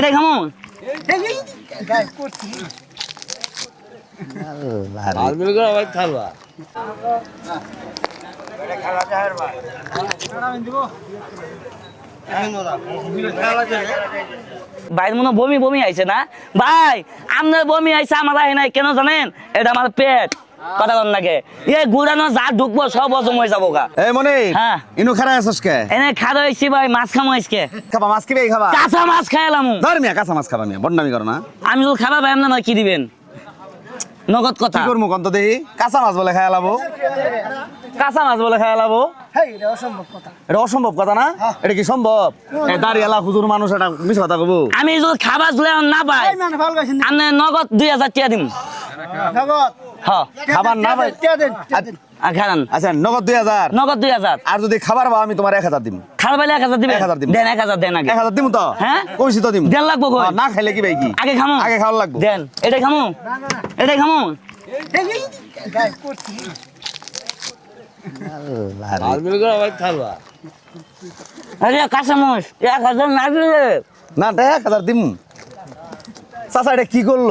এটাই খামো ভাই মনে বমি বমি আইছে না? ভাই, আপনার বমি আইছে, আমার নাই, কেন জানেন? এটা আমার পেট। কথা কন লাগে এ গুড়ানো যা ঢুকবো সব হজম হয়ে যাব গা এই মনে হ্যাঁ। ইনু খারাপ আছিস কে? এনে ভাই মাছ খামো আজকে খাবা মাছ কিবে খাবা? কাঁচা মাছ খাইলাম ধর মিয়া কাঁচা মাছ খাবা মিয়া বদনামি করো না। আমি তো না না কি দিবেন? নগদ কথা। কি করব কন্ত দেহি? কাঁচা মাছ বলে খাই লাবো কাঁচা মাছ বলে খাই লাবো এটা অসম্ভব কথা। না? এটা কি সম্ভব এ দাঁড়িয়ালা হুজুর মানুষ এটা কথা কবো। আমি যদি খাবার না? পাই আমি নগদ দুই হাজার টাকা দিম। হ্যাঁ খাবার না পাই আর খান আচ্ছা নগদ দুই হাজার। নগদ দুই হাজার। আর যদি খাবার পাও আমি তোমার এক হাজার দিম। খাবার পাইলে এক হাজার দিবেন? এক হাজার দিবেন। দেন এক হাজার দেন আগে। এক হাজার দিম তো? হ্যাঁ? কইছি তো দিম। দেড় লাগবো? হ্যাঁ, না খাইলে কি ভাই কি? আগে খামো। আগে খাওয়ার লাগবো। দেন এটাই খামো। এটাই খামো। আরে কাঁচামচ এক হাজার না দিলে। না এক হাজার দিম। চাচা এটা কি করল?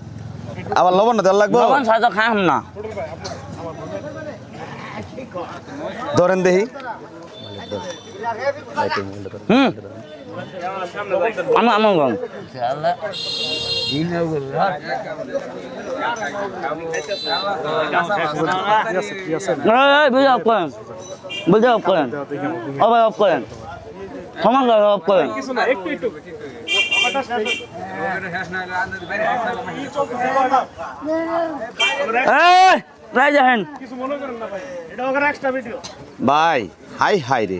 আবার লবণ না দেওয়ার লাগবো? লবণ ছাড়া তো খাম না। ধরেন দেখি। হুম। আমার আমার গম। বুঝে অফ করেন। বুঝে অফ করেন। অফ করেন। অফ করেন। ভাই হাই হাই রে।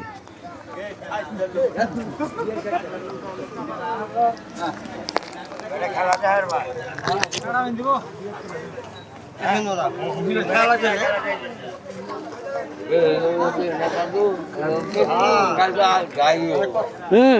হুম।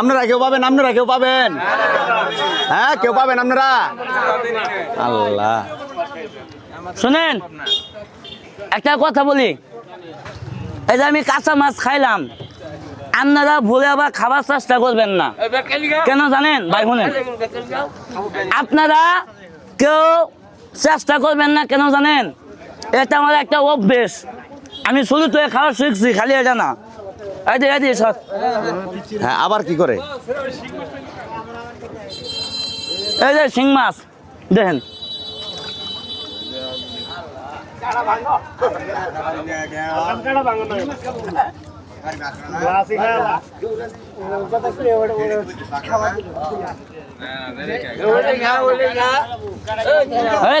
আপনারা কেউ পাবেন, আপনারা কেউ পাবেন? হ্যাঁ কেউ পাবেন আপনারা? আল্লাহ। শুনেন, একটা কথা বলি। এই যে আমি কাঁচা মাছ খাইলাম, আপনারা ভুলে আবার খাবার চেষ্টা করবেন না। কেন জানেন? ভাই শুনেন আপনারা কেউ চেষ্টা করবেন না, কেন জানেন? এটা আমার একটা অভ্যেস। আমি শুরু তো খাওয়া শিখছি, খালি এটা না। হ্যাঁ আবার কি করে? এই যে শিং মাছ। দেখেন। এই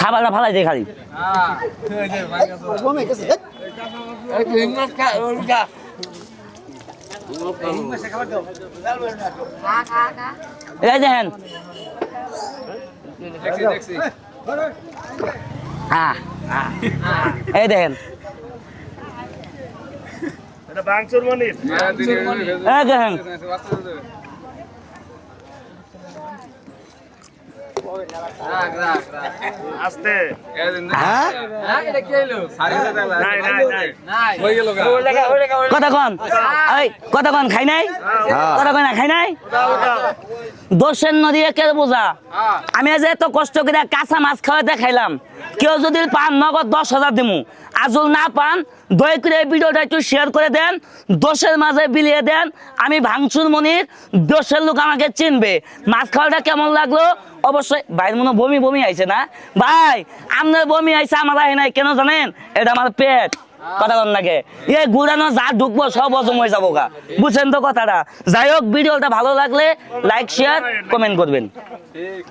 সাবাটা ফালাই দিয়ে খালি। এই দেখেন এই দেখেন। এ দেখেন। হ্যাঁ? খাই নাই? হ্যাঁ। কথা কন না খাই নাই? দোষের নদী কে বোঝা আমি যে এত কষ্ট করে কাঁচা মাছ খাওয়াতে খাইলাম। কেউ যদি পান নগদ দশ হাজার দিমু। আজল না পান, দয়া করে এই ভিডিওটা একটু শেয়ার করে দেন দোষের মাঝে বিলিয়ে দেন। আমি ভাঙচুর মনির দোষের লোক আমাকে চিনবে। মাছ খাওয়াটা কেমন লাগল? অবশ্যই, ভাইয়ের মনে বমি বমি আইছে না? ভাই, আপনার বমি আইছে, আমার আই নাই, কেন জানেন? এটা আমার পেট নাকি এ যা ঢুকবো, সব হজম হয়ে বুঝছেন তো কথাটা। যাই হোক, ভিডিওটা ভালো লাগলে লাইক শেয়ার কমেন্ট করবেন।